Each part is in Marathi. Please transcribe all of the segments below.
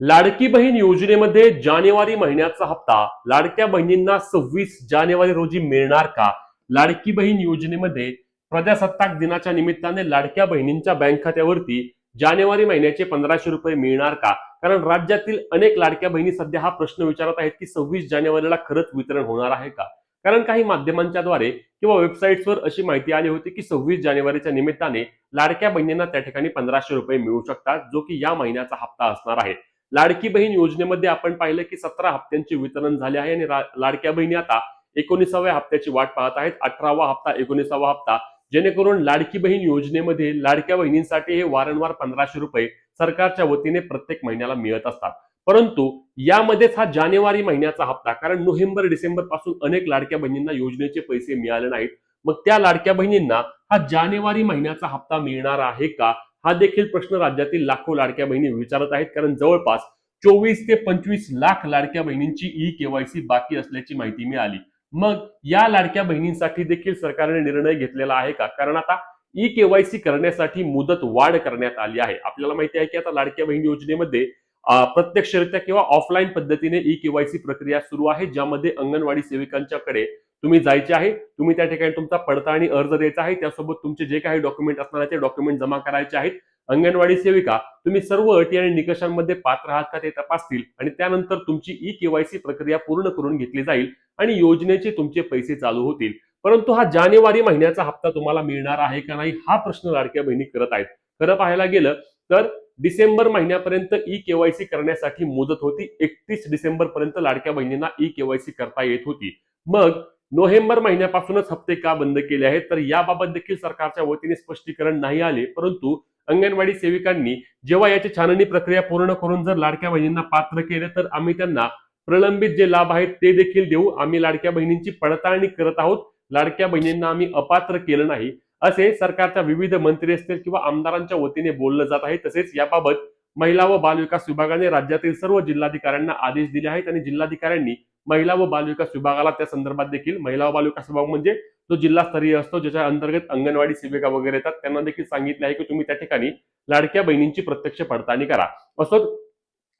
लाडकी बहीण योजनेमध्ये जानेवारी महिन्याचा हप्ता लाडक्या बहिणींना सव्वीस जानेवारी रोजी मिळणार का? लाडकी बहीण योजनेमध्ये प्रजासत्ताक दिनाच्या निमित्ताने लाडक्या बहिणींच्या बँक खात्यावरती जानेवारी महिन्याचे पंधराशे रुपये मिळणार का? कारण राज्यातील अनेक लाडक्या बहिणी सध्या हा प्रश्न विचारत आहेत की सव्वीस जानेवारीला खरंच वितरण होणार आहे का? कारण काही माध्यमांच्या द्वारे किंवा वेबसाईट्सवर अशी माहिती आली होती की सव्वीस जानेवारीच्या निमित्ताने लाडक्या बहिणींना त्या ठिकाणी पंधराशे रुपये मिळू शकतात जो की या महिन्याचा हप्ता असणार आहे. लाडकी बहीण योजनेमध्ये आपण पाहिलं की सतरा हप्त्यांचे वितरण झाले आहे आणि लाडक्या बहिणी आता एकोणीसाव्या हप्त्याची वाट पाहत आहेत. अठरावा हप्ता एकोणीसावा हप्ता. जेणेकरून लाडकी बहीण योजनेमध्ये लाडक्या बहिणींसाठी हे वारंवार पंधराशे रुपये सरकारच्या वतीने प्रत्येक महिन्याला मिळत असतात. परंतु यामध्येच हा जानेवारी महिन्याचा हप्ता कारण नोव्हेंबर डिसेंबरपासून अनेक लाडक्या बहिणींना योजनेचे पैसे मिळाले नाहीत. मग त्या लाडक्या बहिणींना हा जानेवारी महिन्याचा हप्ता मिळणार आहे का? हा देखील प्रश्न राज्यातील लाखो लाडक्या बहिणी विचारत आहेत. कारण जवळपास चोवीस ते पंचवीस लाख लाडक्या बहिणींची ई केवायसी बाकी असल्याची माहिती मिळाली. मग या लाडक्या बहिणींसाठी देखील सरकारने निर्णय घेतलेला आहे का? कारण आता ई केवायसी करण्यासाठी मुदत वाढ करण्यात आली आहे. आपल्याला माहिती आहे की आता लाडक्या बहीण योजनेमध्ये प्रत्यक्षरित्या किंवा ऑफलाईन पद्धतीने ई केवायसी प्रक्रिया सुरू आहे ज्यामध्ये अंगणवाडी सेविकांच्याकडे तुम्ही जायचे आहे तुम्ही त्या ठिकाणी तुमचा पडताळणी अर्ज द्यायचा आहे त्यासोबत तुमचे जे काही डॉक्युमेंट असणार आहे ते डॉक्युमेंट जमा करायचे आहेत. अंगणवाडी सेविका तुम्ही सर्व अटी आणि निकषांमध्ये पात्र आहात का ते तपासतील आणि त्यानंतर तुमची ई केवायसी प्रक्रिया पूर्ण करून घेतली जाईल आणि योजनेचे तुमचे पैसे चालू होतील. परंतु हा जानेवारी महिन्याचा हप्ता तुम्हाला मिळणार आहे का नाही हा प्रश्न लाडक्या बहिणी करत आहेत. खरं पाहायला गेलं तर डिसेंबर महिन्यापर्यंत ई केवायसी करण्यासाठी मुदत होती. एकतीस डिसेंबर पर्यंत लाडक्या बहिणींना ई केवायसी करता येत होती. मग नोव्हेंबर महिन्यापासूनच हप्ते का बंद केले आहेत? तर याबाबत देखील सरकारच्या वतीने स्पष्टीकरण नाही आले. परंतु अंगणवाडी सेविकांनी जेव्हा याची छाननी प्रक्रिया पूर्ण करून जर लाडक्या बहिणींना पात्र केले तर आम्ही त्यांना प्रलंबित जे लाभ आहेत ते देखील देऊ. आम्ही लाडक्या बहिणींची पडताळणी करत आहोत. लाडक्या बहिणींना आम्ही अपात्र केलं नाही. असे सरकारच्या विविध मंत्री असतील किंवा आमदारांच्या वतीने बोललं जात आहे. तसेच याबाबत महिला व बालविकास विभागाने राज्यातील सर्व जिल्हाधिकाऱ्यांना आदेश दिले आहेत आणि जिल्हाधिकाऱ्यांनी महिला व बालविकास विभागाला त्या संदर्भात देखील महिला व बालविकास विभाग म्हणजे जो जिल्हास्तरीय असतो ज्याच्या अंतर्गत अंगणवाडी सेविका वगैरे येतात त्यांना देखील सांगितले आहे की तुम्ही त्या ठिकाणी लाडक्या बहिणींची प्रत्यक्ष पडताळणी करा. असो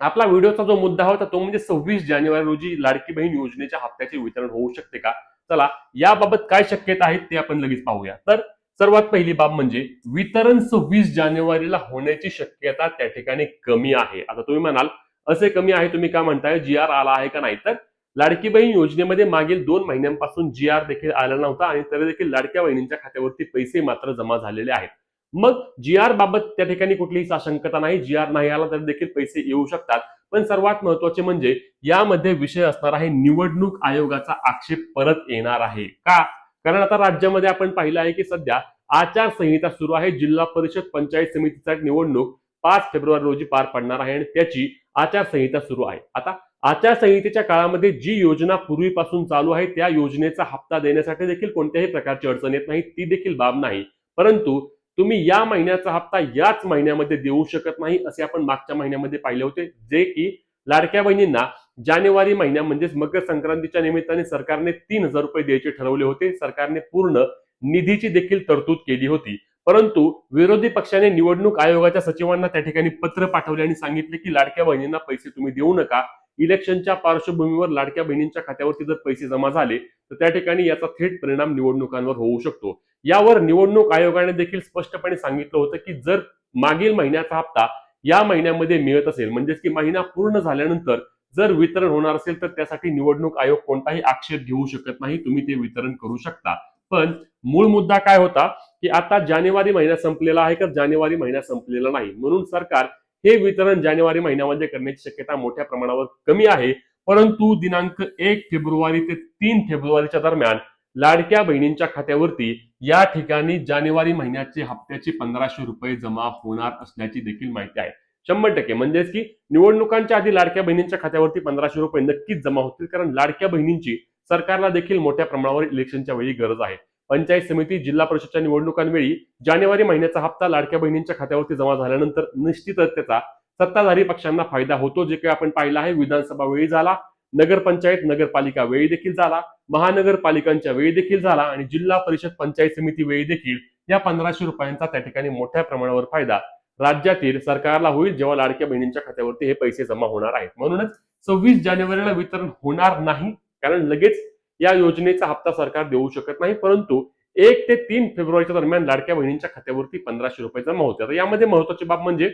आपला व्हिडिओचा जो मुद्दा होता तो म्हणजे सव्वीस जानेवारी रोजी लाडकी बहीण योजनेच्या हप्त्याचे वितरण होऊ शकते का? चला याबाबत काय शक्यता आहेत ते आपण लगेच पाहूया. तर सर्वात पहिली बाब म्हणजे वितरण सव्वीस जानेवारीला होण्याची शक्यता त्या ठिकाणी कमी आहे. आता तुम्ही म्हणाल असे कमी आहे तुम्ही काय म्हणताय? जी आर आला आहे का नाही? तर लाडकी बहीण योजनेमध्ये मागील दोन महिन्यांपासून जी आर देखील आला नव्हता आणि तरी देखील लाडक्या बहिणींच्या खात्यावरती पैसे मात्र जमा झालेले आहेत. मग जी आर बाबत त्या ठिकाणी कुठलीही साशंकता नाही जी आर नाही आला तरी देखील पैसे येऊ शकतात. पण सर्वात महत्त्वाचे म्हणजे यामध्ये विषय असणार आहे निवडणूक आयोगाचा आक्षेप परत येणार आहे. का? कारण आता राज्यामध्ये आपण पाहिलं आहे की सध्या आचारसंहिता सुरू आहे. जिल्हा परिषद पंचायत समितीचा निवडणूक पाच फेब्रुवारी रोजी पार पडणार आहे आणि त्याची आचारसंहिता सुरू आहे. आता आचारसंहितेच्या काळामध्ये जी योजना पूर्वीपासून चालू आहे त्या योजनेचा हप्ता देण्यासाठी देखील कोणत्याही प्रकारची अडचण येत नाही ती देखील बाब नाही. परंतु तुम्ही या महिन्याचा हप्ता याच महिन्यामध्ये देऊ शकत नाही असे आपण मागच्या महिन्यामध्ये पाहिले होते. जे की लाडक्या बहिणींना जानेवारी महिन्या म्हणजेच मकर संक्रांतीच्या निमित्ताने सरकारने तीन हजार रुपये द्यायचे ठरवले होते. सरकारने पूर्ण निधीची देखील तरतूद केली होती. परंतु विरोधी पक्षाने निवडणूक आयोगाच्या सचिवांना त्या ठिकाणी पत्र पाठवले आणि सांगितले की लाडक्या बहिणींना पैसे तुम्ही देऊ नका. इलेक्शनच्या पार्श्वभूमीवर लाडक्या बहिणींच्या खात्यावरती जर पैसे जमा झाले तर त्या ठिकाणी याचा थेट परिणाम निवडणुकांवर होऊ शकतो. यावर निवडणूक आयोगाने देखील स्पष्टपणे सांगितलं होतं की जर मागील महिन्याचा हप्ता या महिन्यामध्ये मिळत असेल म्हणजेच की महिना पूर्ण झाल्यानंतर जर वितरण होणार असेल तर त्यासाठी निवडणूक आयोग कोणताही आक्षेप घेऊ शकत नाही. तुम्ही ते वितरण करू शकता. पण मूळ मुद्दा काय होता? की आता जानेवारी महिना संपलेला आहे का? जानेवारी महिना संपलेला नाही. म्हणून सरकार हे वितरण जानेवारी महिन्यामध्ये करण्याची शक्यता मोठ्या प्रमाणावर कमी आहे. परंतु दिनांक एक फेब्रुवारी ते तीन फेब्रुवारीच्या दरम्यान लाडक्या बहिणींच्या खात्यावरती या ठिकाणी जानेवारी महिन्याचे हप्त्याचे पंधराशे रुपये जमा होणार असल्याची देखील माहिती आहे. शंभर टक्के. म्हणजेच की निवडणुकांच्या आधी लाडक्या बहिणींच्या खात्यावरती पंधराशे रुपये नक्कीच जमा होतील कारण लाडक्या बहिणींची सरकारला देखील मोठ्या प्रमाणावर इलेक्शनच्या वेळी गरज आहे. पंचायत समिती जिल्हा परिषदच्या निवडणुकांवेळी जानेवारी महिन्याचा हप्ता लाडक्या बहिणींच्या खात्यावरती जमा झाल्यानंतर निश्चितच त्याचा सत्ताधारी पक्षांना फायदा होतो. जे काही आपण पाहिलं आहे विधानसभा वेळी झाला नगरपंचायत नगरपालिका वेळी देखील झाला महानगरपालिकांच्या वेळी देखील झाला आणि जिल्हा परिषद पंचायत समिती वेळी देखील या पंधराशे रुपयांचा त्या ठिकाणी मोठ्या प्रमाणावर फायदा राज्यातील सरकारला होईल जेव्हा लाडक्या बहिणींच्या खात्यावरती हे पैसे जमा होणार आहेत. म्हणूनच सव्वीस जानेवारीला वितरण होणार नाही कारण लगेच या योजनेचा हप्ता सरकार देऊ शकत नाही परंतु एक ते तीन फेब्रुवारीच्या दरम्यान लाडक्या बहिणींच्या खात्यावरती पंधराशे रुपये जमा होते. आता यामध्ये महत्वाची बाब म्हणजे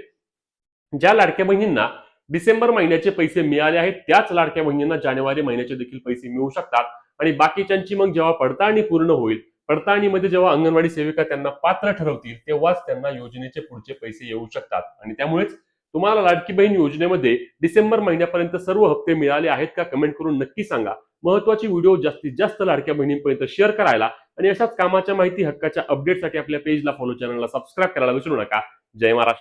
ज्या लाडक्या बहिणींना डिसेंबर महिन्याचे पैसे मिळाले आहेत त्याच लाडक्या बहिणींना जानेवारी महिन्याचे देखील पैसे मिळू शकतात. आणि बाकीच्यांची मग जेव्हा पडताळणी पूर्ण होईल पडताळणीमध्ये जेव्हा अंगणवाडी सेविका त्यांना पात्र ठरवतील तेव्हाच त्यांना योजनेचे पुढचे पैसे येऊ शकतात. आणि त्यामुळेच तुम्हाला लाडकी बहीण योजनेमध्ये डिसेंबर महिन्यापर्यंत सर्व हप्ते मिळाले आहेत का कमेंट करून नक्की सांगा. महत्वाची व्हिडिओ जास्तीत जास्त लाडक्या बहिणींपर्यंत शेअर करायला आणि अशाच कामाच्या माहिती हक्काच्या अपडेटसाठी आपल्या पेजला फॉलो चॅनलला सबस्क्राईब करायला विसरू नका. जय महाराष्ट्र.